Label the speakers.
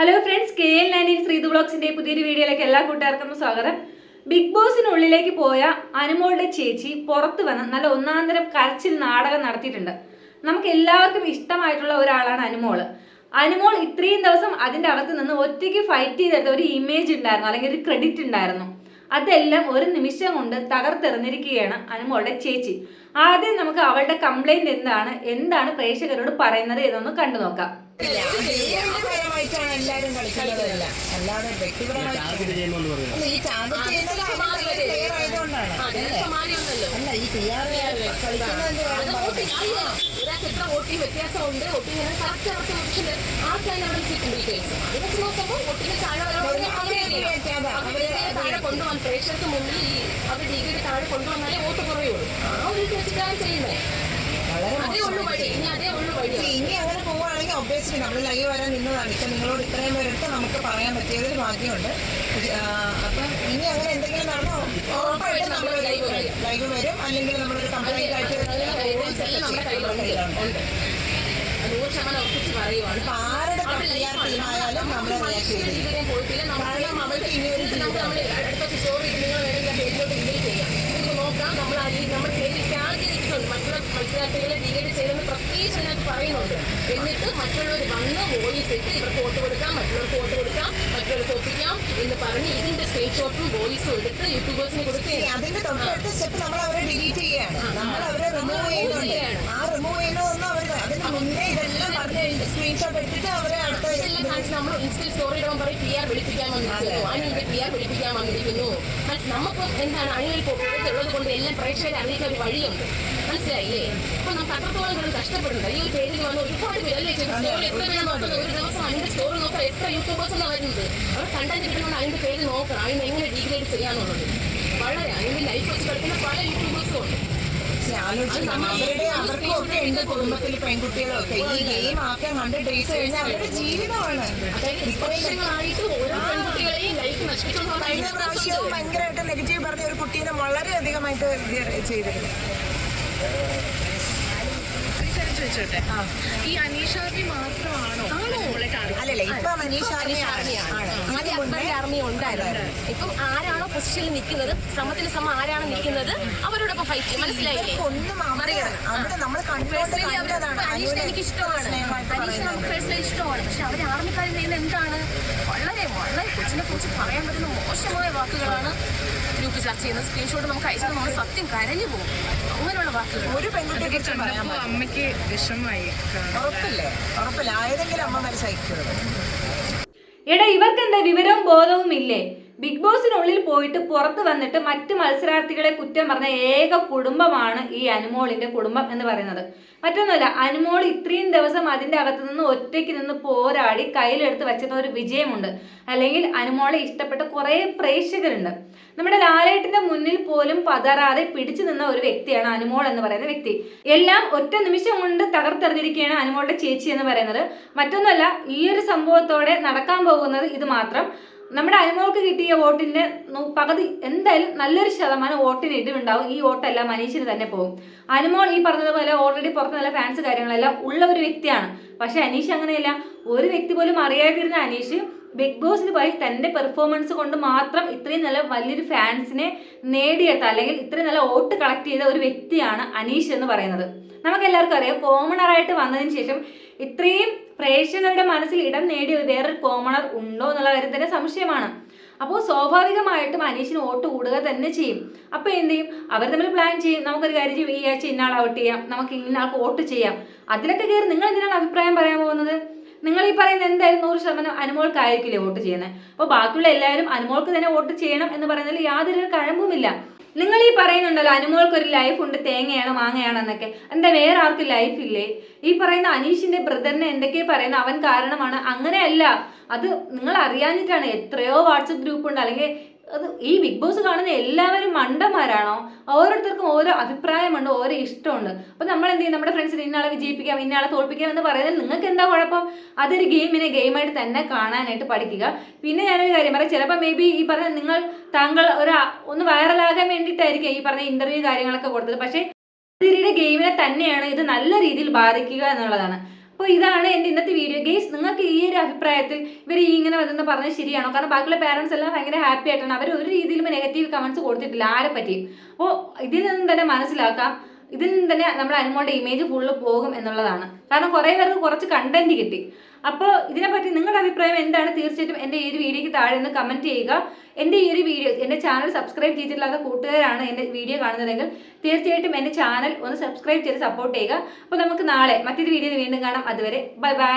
Speaker 1: Hello friends K L nineteen Sreethu ബ്ലോഗ്സിന്റെ പുതിയൊരു വീഡിയോയിലേക്ക് എല്ലാ കൂട്ടുകാർക്കും സ്വാഗതം. ബിഗ് ബോസിനുള്ളിലേക്ക് പോയ അനുമോളുടെ ചേച്ചി പുറത്തു വന്ന് നല്ല ഒന്നാന്തരം കരച്ചിൽ നാടകം നടത്തിയിട്ടുണ്ട്. നമുക്ക് എല്ലാവർക്കും ഇഷ്ടമായിട്ടുള്ള ഒരാളാണ് അനുമോൾ. അനുമോൾ ഇത്രയും ദിവസം അതിന്റെ അകത്ത് നിന്ന് ഒറ്റയ്ക്ക് ഫൈറ്റ് ചെയ്തെടുത്ത ഒരു ഇമേജ് ഉണ്ടായിരുന്നു അല്ലെങ്കിൽ ഒരു ക്രെഡിറ്റ് ഉണ്ടായിരുന്നു. അതെല്ലാം ഒരു നിമിഷം കൊണ്ട് തകർത്തെറിഞ്ഞിരിക്കുകയാണ് അനുമോളുടെ ചേച്ചി. ആദ്യം നമുക്ക് അവളുടെ കംപ്ലൈന്റ് എന്താണ് എന്താണ് പ്രേക്ഷകരോട് പറയുന്നത് എന്നൊന്ന് കണ്ടു നോക്കാം
Speaker 2: കളിക്കുന്നതല്ല അല്ലാതെ വ്യക്തിപരമായിട്ട് ഈ ചെയ്യുന്നത് ആയതുകൊണ്ടാണ്. അല്ല? ഈ ടി ആർ കളിക്കുന്നതിന്റെ
Speaker 3: ഒരാൾക്ക് എത്ര വോട്ടിംഗ് വ്യത്യാസമുണ്ട് വോട്ടിംഗ് കറക്റ്റ് അവർക്ക് നോക്കിയിട്ട് ആർക്കാണ് അവിടെ കിട്ടും ഡീറ്റെയിൽസ് അത് വെച്ച് നോക്കുമ്പോൾ വോട്ടിംഗ് താഴെ പ്രേക്ഷകർക്ക് മുന്നിൽ ഈ അവർ ഡിഗ്രി താഴെ കൊണ്ടുവന്നാലേ വോട്ട് കുറയുള്ളൂ. ആ ഒരു ഇത് വെച്ചിട്ടാണ് ചെയ്യുന്നത്.
Speaker 2: വളരെ
Speaker 3: അതേ ഉള്ളൂ വഴി. ഇനി അതേ ഉള്ളൂ വഴി.
Speaker 2: പക്ഷേ ഇനി അങ്ങനെ പോവുകയാണെങ്കിൽ ഒബ്വിയസ്ലി നമ്മൾ ലൈവ് വരാൻ നിന്നതാണ്. ഇപ്പം നിങ്ങളോട് ഇത്രയും പേരെടുത്ത് നമുക്ക് പറയാൻ പറ്റിയതിൽ ഭാഗ്യമുണ്ട്. അപ്പം ഇനി അങ്ങനെ എന്തെങ്കിലും നടന്നോ? ഉറപ്പായിട്ടും നമ്മൾ ലൈവ് വരും. ലൈവ് വരും. അല്ലെങ്കിൽ നമ്മളൊരു കംപ്ലൈന്റ് ആയിട്ട്
Speaker 3: നമ്മുടെ കയ്യിലുണ്ട് നൂറ് ശതമാനം പറയുവാണ്.
Speaker 2: ആരുടെ ടീമായാലും നമ്മൾ റിയാക്ട് ചെയ്തിരിക്കും
Speaker 3: കാരണം
Speaker 2: അവർക്ക് ഇനി ഒരു
Speaker 3: ഇത് നമുക്ക് നമ്മൾ അടുത്ത സ്റ്റോറി നിങ്ങൾ വേണമെങ്കിൽ പേജിലോട്ട് ലിങ്ക് ചെയ്യാം നിങ്ങൾക്ക് നോക്കാം നമ്മൾ ആ രീതി നമ്മൾ പേജിൽ ടാഗ് ചെയ്തിട്ടുണ്ട് മറ്റുള്ള മത്സരാർത്ഥികളെ ഡിഗ്രേഡ് ചെയ്തെന്ന് പ്രത്യേകിച്ച് അതിനകത്ത് പറയുന്നുണ്ട് എന്നിട്ട് മറ്റുള്ളവർ വന്ന് വോയിസ് ഇട്ട് ഇവർക്ക് വോട്ട് കൊടുക്കാം മറ്റുള്ളവർക്ക് വോട്ട് കൊടുക്കാം മറ്റുള്ളവർക്ക് ഒപ്പിക്കാം എന്ന് പറഞ്ഞ് ഇതിന്റെ സ്ക്രീൻഷോട്ടും വോയിസും എടുത്ത് യൂട്യൂബേഴ്സിന് കൊടുക്കുകയാണ്.
Speaker 2: അതിന്റെ തൊട്ടടുത്ത സ്റ്റെപ്പ് നമ്മൾ അവരെ ഡിലീറ്റ് ചെയ്യാണ് നമ്മൾ അവരെ റിമൂവ് ചെയ്യുന്നുണ്ട്. ആ റിമൂവ് ചെയ്യുന്നതൊന്നും അവർ അതിന് മുന്നേ ഇതെല്ലാം പറഞ്ഞ് സ്ക്രീൻഷോട്ട് എടുത്തിട്ട് അവരെ അടുത്ത
Speaker 3: ഇതെല്ലാം കാണിച്ച് നമ്മൾ ഇൻസ്റ്റൽ സ്റ്റോറി ഇടാൻ പറയും പി ആർ വിളിപ്പിക്കാൻ വന്നിരിക്കുന്നു. അണിയുടെ പി ആർ വിളിപ്പിക്കാൻ വന്നിരിക്കുന്നു. മനസ്സി- നമുക്ക് എന്താണ് അണികളിൽ ഉള്ളത് കൊണ്ട് എല്ലാം പ്രേക്ഷകരെ അറിയിക്കാൻ ഒരു വഴിയുണ്ട്. മനസ്സിലായില്ലേ? അപ്പൊ നമുക്ക് അത്രത്തോളം കൂടെ കഷ്ടപ്പെടുന്നുണ്ട്. ഈ ഒരു പേരിൽ വന്ന് ഒരുപാട് പേര് അല്ലേ സ്റ്റോറി എത്ര പേര് നോക്കുന്നത്? ഒരു ദിവസം അതിന്റെ സ്റ്റോറി നോക്കാൻ എത്ര യൂട്യൂബേഴ്സ് ആണ് വരുന്നത് അവർ കണ്ടന്റ് കിട്ടുന്നത് അതിന്റെ പേര് നോക്കണം. അതിന് എങ്ങനെ ഡീഗ്രേഡ് ചെയ്യാന്നുള്ളത്. വളരെ അതിന്റെ ലൈഫ് വെച്ച് കളിക്കുന്ന പല യൂട്യൂബേഴ്സും ഉണ്ട്.
Speaker 2: ആലോചിക്കണം. അവരുടെ അവർക്കും ഒക്കെ ഉണ്ട് കുടുംബത്തിൽ പെൺകുട്ടികളൊക്കെ. ഈ ഗെയിം കഴിഞ്ഞാൽ അവരുടെ ജീവിതമാണ്.
Speaker 3: അതായത് വർഷങ്ങളായിട്ട് ഓരോ പെൺകുട്ടികളെയും ലൈഫ്
Speaker 2: പ്രാവശ്യവും ഭയങ്കരമായിട്ട് നെഗറ്റീവ് പറഞ്ഞ ഒരു കുട്ടീനെ വളരെയധികമായിട്ട് ചെയ്തിരുന്നു.
Speaker 4: ചോദിച്ചോട്ടെ? ഈ അനീഷ ആർമി മാത്രമാണോ
Speaker 2: അല്ലല്ല ഇപ്പൊ ആർമി.
Speaker 3: ആദ്യം അക്ബറിന്റെ ആർമി ഉണ്ടായിരുന്നു. ഇപ്പം ആരാണോ പൊസിഷനിൽ നിൽക്കുന്നത്? സമത്തിന് സമം ആരാണ് നിൽക്കുന്നത്? അവരോടൊപ്പം ഫൈറ്റ് ചെയ്യും. മനസ്സിലായില്ലേ? എനിക്ക് ഇഷ്ടമാണ്. അനീഷ് നമുക്ക് പേഴ്സണലി ഇഷ്ടമാണ്. പക്ഷെ അവർ ആർമിക്കാരിൽ ചെയ്യുന്നത് എന്താണ്? കുറിച്ച് പറയാൻ പറ്റുന്ന മോശമായ വാക്കുകളാണ് ഗ്രൂപ്പ് ചർച്ച ചെയ്യുന്നത്. സ്ക്രീൻഷോട്ട് നമുക്ക് അയച്ചത് നമ്മൾ സത്യം കരഞ്ഞു പോകും. അങ്ങനെയുള്ള വാക്കുകൾ.
Speaker 2: ഒരു പെൺകുട്ടിയെ കുറിച്ച് പറയാൻ
Speaker 4: അമ്മയ്ക്ക് വിഷമായി
Speaker 2: ഉറപ്പില്ലേ? ഉറപ്പില്ല. ആയതെങ്കിലും അമ്മമാര് സഹിക്കുന്നത്
Speaker 1: എടാ ഇവർക്ക് എന്താ വിവരവും ബോധവും ഇല്ലേ ബിഗ് ബോസിനുള്ളിൽ പോയിട്ട് പുറത്ത് വന്നിട്ട് മറ്റ് മത്സരാർത്ഥികളെ കുറ്റം പറഞ്ഞ ഏക കുടുംബമാണ് ഈ അനുമോളിന്റെ കുടുംബം എന്ന് പറയുന്നത്. മറ്റൊന്നുമല്ല അനുമോൾ ഇത്രയും ദിവസം അതിന്റെ അകത്ത് നിന്ന് ഒറ്റയ്ക്ക് നിന്ന് പോരാടി കയ്യിലെടുത്ത് വെച്ചിരുന്ന ഒരു വിജയമുണ്ട്. അല്ലെങ്കിൽ അനുമോളെ ഇഷ്ടപ്പെട്ട കുറേ പ്രേക്ഷകരുണ്ട്. നമ്മുടെ ലാലേട്ടിന്റെ മുന്നിൽ പോലും പതറാതെ പിടിച്ചു നിന്ന ഒരു വ്യക്തിയാണ് അനുമോൾ എന്ന് പറയുന്ന വ്യക്തി. എല്ലാം ഒറ്റ നിമിഷം കൊണ്ട് തകർത്തെറിഞ്ഞിരിക്കുകയാണ് അനുമോളുടെ ചേച്ചി എന്ന് പറയുന്നത്. മറ്റൊന്നുമല്ല ഈ ഒരു സംഭവത്തോടെ നടക്കാൻ പോകുന്നത് ഇത് മാത്രം. നമ്മുടെ അനുമോൾക്ക് കിട്ടിയ വോട്ടിന്റെ പകുതി എന്തായാലും നല്ലൊരു ശതമാനം വോട്ടിന് ഇടിവുണ്ടാവും. ഈ വോട്ടെല്ലാം മനീഷിന് തന്നെ പോകും. അനുമോൾ ഈ പറഞ്ഞതുപോലെ ഓൾറെഡി പുറത്ത് നല്ല ഫാൻസ് കാര്യങ്ങളെല്ലാം ഉള്ള ഒരു വ്യക്തിയാണ്. പക്ഷെ അനീഷ് അങ്ങനെയല്ല. ഒരു വ്യക്തി പോലും അറിയാതിരുന്ന അനീഷ് ബിഗ് ബോസിൽ പോയി തന്റെ പെർഫോമൻസ് കൊണ്ട് മാത്രം ഇത്രയും നല്ല വലിയൊരു ഫാൻസിനെ നേടിയെടുത്ത അല്ലെങ്കിൽ ഇത്രയും നല്ല വോട്ട് കളക്ട് ചെയ്ത ഒരു വ്യക്തിയാണ് അനീഷ് എന്ന് പറയുന്നത്. നമുക്ക് എല്ലാവർക്കും അറിയാം കോമണറായിട്ട് വന്നതിന് ശേഷം ഇത്രയും പ്രേക്ഷകരുടെ മനസ്സിൽ ഇടം നേടിയ വേറൊരു കോമണർ ഉണ്ടോ എന്നുള്ള കാര്യം തന്നെ സംശയമാണ്. അപ്പോൾ സ്വാഭാവികമായിട്ടും അനീഷിന് വോട്ട് കൂടുക തന്നെ ചെയ്യും. അപ്പോൾ എന്ത് ചെയ്യും? അവർ തമ്മിൽ പ്ലാൻ ചെയ്യും. നമുക്കൊരു കാര്യം ചെയ്യും. ഈ ആഴ്ച ഇന്നാൾ ഔട്ട് ചെയ്യാം. നമുക്ക് ഇന്നാൾക്ക് വോട്ട് ചെയ്യാം. അതിലൊക്കെ കയറി നിങ്ങൾ എന്തിനാണ് അഭിപ്രായം പറയാൻ പോകുന്നത്? നിങ്ങൾ ഈ പറയുന്ന എന്തായാലും നൂറ് ശതമാനം അനുമോൾക്കായിരിക്കില്ലേ വോട്ട് ചെയ്യുന്നത്? അപ്പോൾ ബാക്കിയുള്ള എല്ലാവരും അനുമോൾക്ക് തന്നെ വോട്ട് ചെയ്യണം എന്ന് പറയുന്നതിൽ യാതൊരു കഴമ്പുമില്ല. നിങ്ങൾ ഈ പറയുന്നുണ്ടല്ലോ അനുമോൾക്ക് ഒരു ലൈഫ് ഉണ്ട് തേങ്ങയാണ് മാങ്ങയാണ് എന്നൊക്കെ എന്താ വേറെ ആർക്കും ലൈഫ് ഇല്ലേ ഈ പറയുന്ന അനീഷിന്റെ ബ്രദറിനെ എന്തൊക്കെയാ പറയുന്ന അവൻ കാരണമാണ്. അങ്ങനെയല്ല. അത് നിങ്ങൾ അറിയാഞ്ഞിട്ടാണ് എത്രയോ വാട്സപ്പ് ഗ്രൂപ്പ് ഉണ്ട് അല്ലെങ്കിൽ അത് ഈ ബിഗ് ബോസ് കാണുന്ന എല്ലാവരും മണ്ടന്മാരാണോ? ഓരോരുത്തർക്കും ഓരോ അഭിപ്രായമുണ്ട് ഓരോ ഇഷ്ടമുണ്ട്. അപ്പൊ നമ്മൾ എന്ത് ചെയ്യും? നമ്മുടെ ഫ്രണ്ട്സിന് ഇന്നാളെ വിജയിപ്പിക്കാം ഇന്നാളെ തോൽപ്പിക്കാം എന്ന് പറയുന്നത് നിങ്ങൾക്ക് എന്താ കുഴപ്പം? അതൊരു ഗെയിമിനെ ഗെയിമായിട്ട് തന്നെ കാണാനായിട്ട് പഠിക്കുക. പിന്നെ ഞാനൊരു കാര്യം പറയാം. ചിലപ്പോൾ മേ ബി ഈ പറഞ്ഞ നിങ്ങൾ താങ്കൾ ഒരു ഒന്ന് വൈറലാകാൻ വേണ്ടിയിട്ടായിരിക്കും ഈ പറഞ്ഞ ഇന്റർവ്യൂ കാര്യങ്ങളൊക്കെ കൊടുത്തത്. പക്ഷേ ഗെയിമിനെ തന്നെയാണ് ഇത് നല്ല രീതിയിൽ ബാധിക്കുക എന്നുള്ളതാണ്. അപ്പോൾ ഇതാണ് എന്റെ ഇന്നത്തെ വീഡിയോ ഗെയ്സ് നിങ്ങൾക്ക് ഈ ഒരു അഭിപ്രായത്തിൽ ഇവർ ഈ ഇങ്ങനെ വന്നെന്ന് പറഞ്ഞത് ശരിയാണോ? കാരണം ബാക്കിയുള്ള പാരൻസ് എല്ലാം ഭയങ്കര ഹാപ്പി ആയിട്ടാണ്. അവർ ഒരു രീതിയിലും നെഗറ്റീവ് കമൻസ് കൊടുത്തിട്ടില്ല ആരെ പറ്റിയും അപ്പോൾ ഇതിൽ നിന്നും തന്നെ മനസ്സിലാക്കാം. ഇതിൽ നിന്ന് തന്നെ നമ്മുടെ അനുമോളുടെ ഇമേജ് ഫുള്ള് പോകും എന്നുള്ളതാണ്. കാരണം കുറേ പേർക്ക് കുറച്ച് കണ്ടന്റ് കിട്ടി. അപ്പോൾ ഇതിനെപ്പറ്റി നിങ്ങളുടെ അഭിപ്രായം എന്താണ്? തീർച്ചയായിട്ടും എന്റെ ഈ ഒരു വീഡിയോയ്ക്ക് താഴെ ഒന്ന് കമന്റ് ചെയ്യുക. എന്റെ ഈ ഒരു വീഡിയോ എന്റെ ചാനൽ സബ്സ്ക്രൈബ് ചെയ്തിട്ടില്ലാത്ത കൂട്ടുകാരാണ് എന്റെ വീഡിയോ കാണുന്നതെങ്കിൽ തീർച്ചയായിട്ടും എന്റെ ചാനൽ ഒന്ന് സബ്സ്ക്രൈബ് ചെയ്ത് സപ്പോർട്ട് ചെയ്യുക. അപ്പോൾ നമുക്ക് നാളെ മറ്റൊരു വീഡിയോയിൽ വീണ്ടും കാണാം. അതുവരെ ബൈ ബൈ.